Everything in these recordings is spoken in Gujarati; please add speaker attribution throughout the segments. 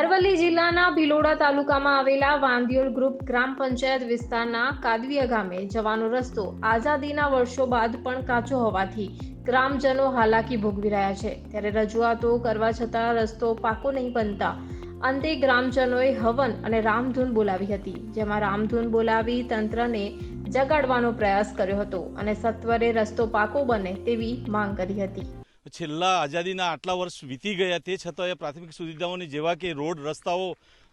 Speaker 1: અરવલ્લી જિલ્લાના ભિલોડા તાલુકામાં આવેલા વાંદિયોલ ગ્રુપ ગ્રામ પંચાયત વિસ્તારના કાદવિયા ગામે જવાનો રસ્તો આઝાદીના વર્ષો બાદ પણ કાચો હોવાથી ગ્રામજનો હાલાકી ભોગવી રહ્યા છે. ત્યારે રજૂઆતો કરવા છતાં રસ્તો પાકો નહીં બનતા અંતે ગ્રામજનોએ હવન અને રામધૂન બોલાવી હતી, જેમાં રામધૂન બોલાવી તંત્રને જગાડવાનો પ્રયાસ કર્યો હતો અને સત્વરે રસ્તો પાકો બને તેવી માંગ કરી હતી.
Speaker 2: છેલ્લા આઝાદીના આટલા વર્ષ વીતી ગયા તે છતાં એ પ્રાથમિક સુવિધાઓની જેવા કે રોડ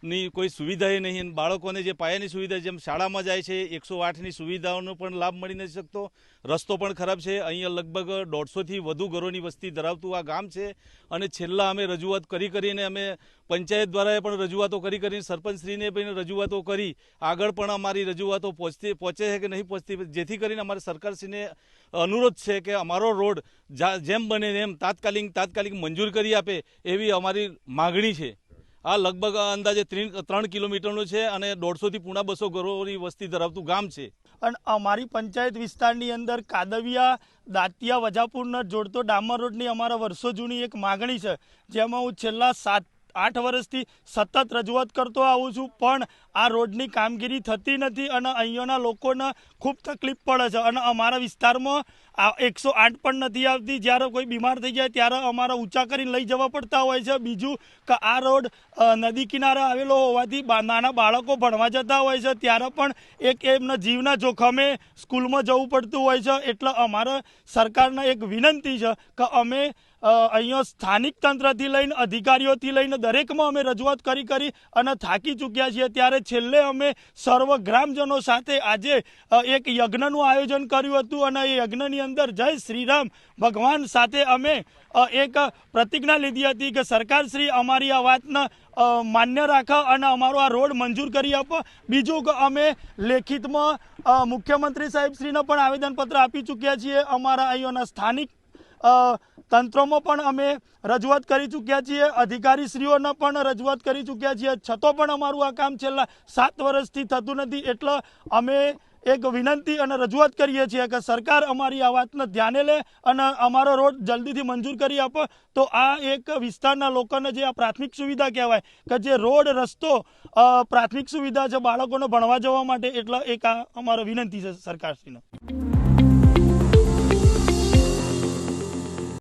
Speaker 2: રસ્તાઓની કોઈ સુવિધા એ નહીં. બાળકોને જે પાયાની સુવિધા, જેમ શાળામાં જાય છે, એકસો આઠની સુવિધાઓનો પણ લાભ મળી નથી શકતો. રસ્તો પણ ખરાબ છે. અહીંયા લગભગ દોઢસોથી વધુ ઘરોની વસ્તી ધરાવતું આ ગામ છે. અને છેલ્લા અમે રજૂઆત કરી કરીને અમે પંચાયત દ્વારા પણ રજૂઆતો કરી કરીને સરપંચશ્રીને પણ રજૂઆતો કરી. આગળ પણ અમારી રજૂઆતો પહોંચતી, પહોંચે છે કે નહીં પહોંચતી, જેથી કરીને અમારે સરકારશ્રીને અનુરોધ છે કે અમારો રોડ જેમ બને એમ તાત્કાલિક તાત્કાલિક મંજૂર કરી આપે એવી અમારી માગણી છે. આ લગભગ અંદાજે ત્રણ કિલોમીટરનું છે અને દોઢસોથી પૂણા બસો ઘરોની વસ્તી ધરાવતું ગામ છે.
Speaker 3: અને અમારી પંચાયત વિસ્તારની અંદર કાદવિયા, દાંતિયા વજાપુરને જોડતો ડામર રોડની અમારા વર્ષો જૂની એક માગણી છે, જેમાં હું છેલ્લા સાત આઠ વર્ષથી સતત રજૂઆત કરતો આવું છું, પણ આ રોડની કામગીરી થતી નથી અને અહીંયાના લોકોને ખૂબ તકલીફ પડે છે અને અમારા વિસ્તારમાં એકસો આઠ પણ નથી આવતી. જ્યારે કોઈ બીમાર થઈ જાય ત્યારે અમારે ઊંચા કરીને લઈ જવા પડતા હોય છે. બીજું કે આ રોડ નદી કિનારે આવેલો હોવાથી નાના બાળકો ભણવા જતા હોય છે. ત્યારે પણ એક એમના જીવના જોખમે સ્કૂલમાં જવું પડતું હોય છે. એટલે અમારે સરકારને એક વિનંતી છે કે અમે અહીંયા સ્થાનિક તંત્રથી લઈને અધિકારીઓથી લઈને દરેકમાં અમે રજૂઆત કરી કરી અને થાકી ચૂક્યા છીએ. ત્યારે છેલ્લે અમે સર્વ ગ્રામજનો સાથે આજે એક યજ્ઞનું આયોજન કર્યું હતું અને એ યજ્ઞની અંદર જય શ્રીરામ ભગવાન સાથે અમે એક પ્રતિજ્ઞા લીધી હતી કે સરકારશ્રી અમારી આ વાતને માન્ય રાખો અને અમારો આ રોડ મંજૂર કરી આપો. બીજું કે અમે લેખિતમાં મુખ્યમંત્રી સાહેબશ્રીને પણ આવેદનપત્ર આપી ચૂક્યા છીએ. અમારા અહીંયાના સ્થાનિક તંત્રોમાં પણ અમે રજૂઆત કરી ચૂક્યા છીએ, અધિકારીશ્રીઓને પણ રજૂઆત કરી ચૂક્યા છીએ. છતાં પણ અમારું આ કામ છેલ્લા સાત વર્ષથી થતું નથી એટલે અમે એક વિનંતી અને રજૂઆત કરીએ છીએ કે સરકાર અમારી આ વાતને ધ્યાને લે અને અમારો રોડ જલ્દીથી મંજૂર કરી આપો. તો આ એક વિસ્તારના લોકોને જે આ પ્રાથમિક સુવિધા કહેવાય કે જે રોડ, રસ્તો પ્રાથમિક સુવિધા છે બાળકોને ભણવા જવા માટે એટલે એક આ અમારો વિનંતી છે સરકારશ્રીને.